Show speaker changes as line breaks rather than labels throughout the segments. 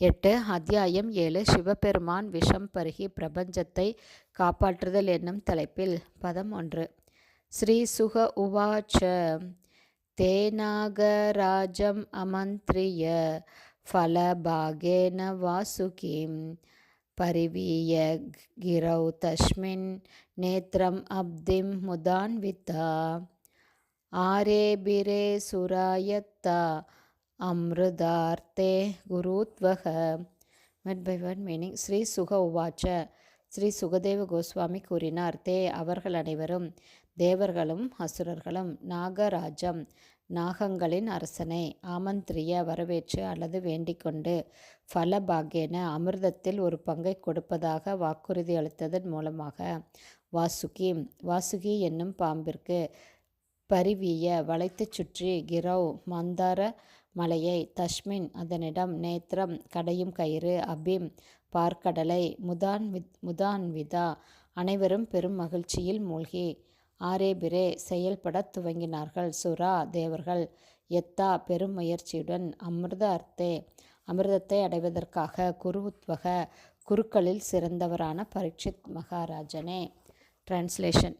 எட்டு அத்தியாயம் ஏழு சிவபெருமான் விஷம் பருகி பிரபஞ்சத்தை காப்பாற்றுதல் என்னும் தலைப்பில் பதம் ஒன்று. ஸ்ரீ சுக உவாச்ச தேநாகராஜம் அமந்திரிய ஃபலபாகேன வாசுகிம் பரிவீய கிரௌ தஸ்மின் நேத்திரம் அப்திம் முதான்விதா ஆரேபிரே சுராயத்தா அம்ருதார்த்தே குருத்வக மெட் பை வன் மீனிங் ஸ்ரீ சுக உவாச்ச ஸ்ரீ சுகதேவ கோஸ்வாமி கூறினார் தே அவர்கள் அனைவரும் தேவர்களும் அசுரர்களும் நாகராஜம் நாகங்களின் அரசனை ஆமந்திரிய வரவேற்று அல்லது வேண்டிக்கொண்டு ஃபலபாகேன அமிர்தத்தில் ஒரு பங்கை கொடுப்பதாக வாக்குறுதி அளித்ததன் மூலமாக வாசுகி வாசுகி என்னும் பாம்பிற்கு பரிவிய வளைத்துச் சுற்றி கிரவ் மந்தார மலையை தஷ்மின் அதனிடம் நேத்திரம் கடையும் கயிறு அபிம் பார்க்கடலை முதான் முதான்விதா அனைவரும் பெரும் மகிழ்ச்சியில் மூழ்கி ஆரேபிரே செயல்படத் துவங்கினார்கள். சுரா தேவர்கள் எத்தா பெரும் முயற்சியுடன் அமிர்த அர்த்தே அமிர்தத்தை அடைவதற்காக குருவுத்வக குருக்களில் சிறந்தவரான பரீட்சித் மகாராஜனே. டிரான்ஸ்லேஷன்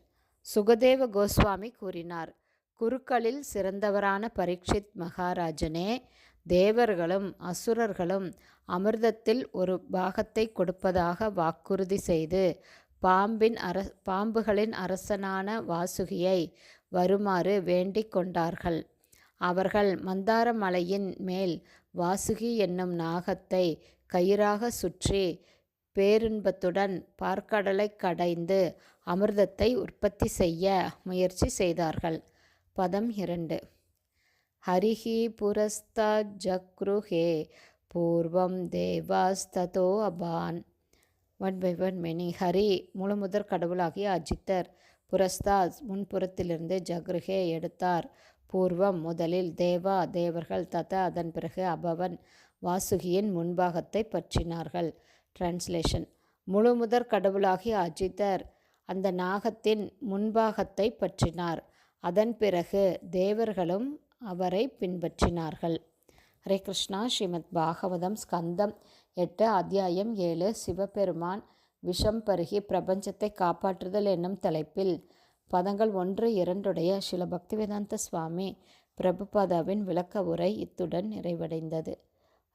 சுகதேவ கோஸ்வாமி கூறினார். குருக்களில் சிறந்தவரான பரீட்சித் மகாராஜனே தேவர்களும் அசுரர்களும் அமிர்தத்தில் ஒரு பாகத்தை கொடுப்பதாக வாக்குறுதி செய்து பாம்பின் அர பாம்புகளின் அரசனான வாசுகியை வருமாறு வேண்டிக் கொண்டார்கள். அவர்கள் மந்தார மலையின் மேல் வாசுகி என்னும் நாகத்தை கயிறாக சுற்றி பேரின்பத்துடன் பார்க்கடலை கடைந்து அமிர்தத்தை உற்பத்தி செய்ய முயற்சி செய்தார்கள். பதம் இரண்டு. ஹரிஹி புரஸ்தா ஜக்ருஹே பூர்வம் தேவாஸ்ததோ upon. One by one many Hari முழுமுதற் கடவுளாகிய அஜித்தர் புரஸ்தாஸ் முன்புறத்திலிருந்து ஜக்ருஹே எடுத்தார். பூர்வம் முதலில் தேவா தேவர்கள் தத அதன் பிறகு அபவன் வாசுகியின் முன்பாகத்தை பற்றினார்கள். டிரான்ஸ்லேஷன் முழுமுதற் கடவுளாகிய அஜித்தர் அந்த நாகத்தின் முன்பாகத்தை பற்றினார். அதன் பிறகு தேவர்களும் அவரை பின்பற்றினார்கள். ஹரே கிருஷ்ணா. ஸ்ரீமத் பாகவதம் ஸ்கந்தம் எட்டு அத்தியாயம் ஏழு. சிவபெருமான் விஷம் பருகி பிரபஞ்சத்தை காப்பாற்றுதல் என்னும் தலைப்பில் பதங்கள் ஒன்று இரண்டுடைய சில பக்திவேதாந்த சுவாமி பிரபுபாதாவின் விளக்க உரை இத்துடன் நிறைவடைந்தது.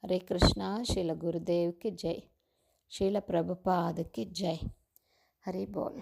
ஹரே கிருஷ்ணா. ஸ்ரீல குருதேவுக்கு ஜெய். ஸ்ரீல பிரபுபாதுக்கு ஜெய். ஹரி போல்.